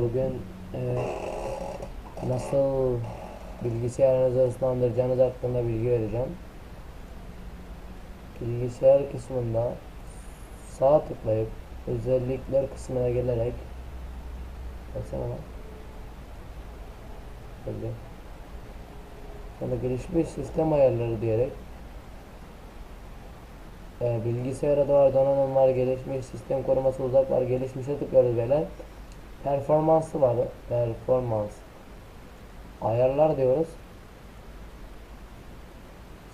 Bugün e, nasıl bilgisayarınızı ıslandıracağınız hakkında bilgi vereceğim. Bilgisayar kısmında sağ tıklayıp özellikler kısmına gelerek baksana lan. Böyle. Sonra gelişmiş sistem ayarları diyerek e, bilgisayar adı var, donanım var, gelişmiş sistem koruması uzak var, gelişmişe tıklıyoruz böyle. Performansı var, performans. Ayarlar diyoruz.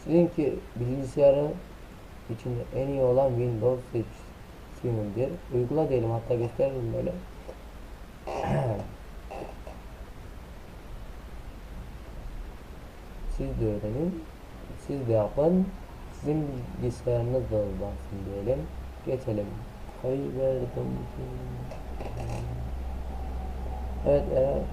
Sizinki bilgisayarın içinde en iyi olan Windows seçimidir. Uygula diyelim hatta gösteririm böyle. Siz de öğrenin. Siz de yapın. Sizin bilgisayarınız da hızlansın diyelim. Geçelim. Hayır verdim. Evet,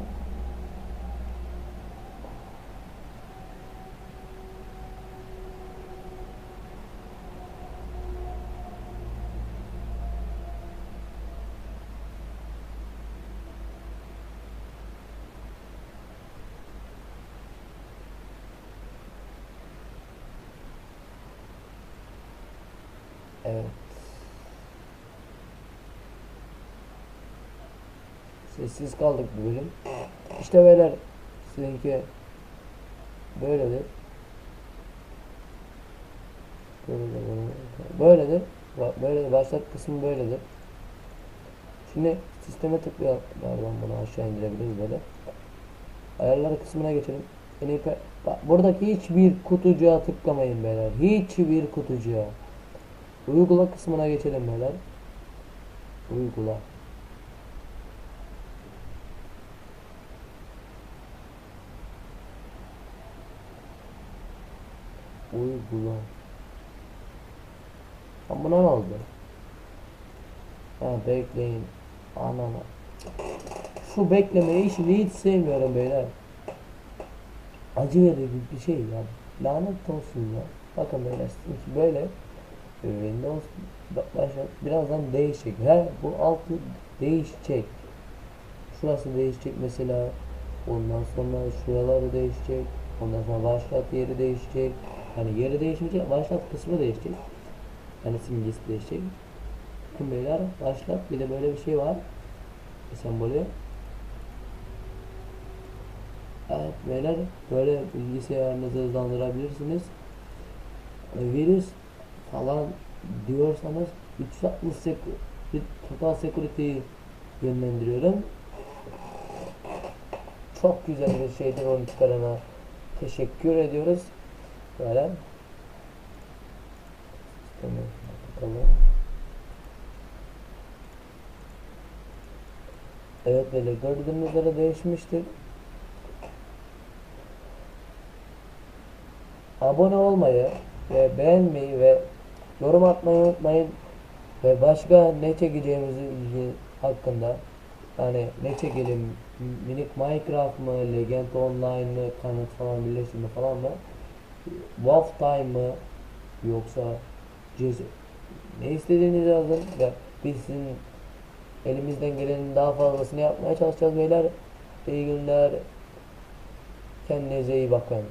evet. Sessiz kaldık bir bölüm. İşte beyler sizinki böyledir. Böyledir. Böyledir. Bak Böyle başlat kısmı böyledir. Şimdi sisteme tıklayalım. Pardon bunu aşağı indirebiliriz böyle. Ayarlar kısmına geçelim. Pe- Bak buradaki hiçbir kutucuğa tıklamayın beyler. Hiçbir kutucuğa. Uygula kısmına geçelim beyler. Uygula. Uygula. Buna ne oldu? Ha bekleyin. Anana. Şu beklemeyi şimdi hiç sevmiyorum beyler. Acı verici bir şey ya. Lanet olsun ya. Bakın beyler sizinki böyle e, Windows ba- başlat birazdan değişecek. He bu altı değişecek. Şurası değişecek mesela. Ondan sonra şuraları değişecek. Ondan sonra başlat yeri değişecek. Hani yeri değişmeyecek, başlat kısmı değişecek. Yani simgesi değişecek. Bakın beyler başlat bir de böyle bir şey var. Bir sembolü. Evet beyler böyle bilgisayarınızı hızlandırabilirsiniz. E, Virüs falan diyorsanız 360 sek total security'yi yönlendiriyorum. Çok güzel bir şeydir onu çıkarana. Teşekkür ediyoruz. Böyle. Evet böyle gördüğünüz üzere değişmiştir. Abone olmayı ve beğenmeyi ve yorum atmayı unutmayın. Ve başka ne çekeceğimizi hakkında yani ne çekelim minik Minecraft mı, Legend Online mı, kanıt falan birleştirme falan mı? Wolf Time mı yoksa cez ne istediğinizi yazın ve biz sizin elimizden gelenin daha fazlasını yapmaya çalışacağız beyler. İyi günler. Kendinize iyi bakın.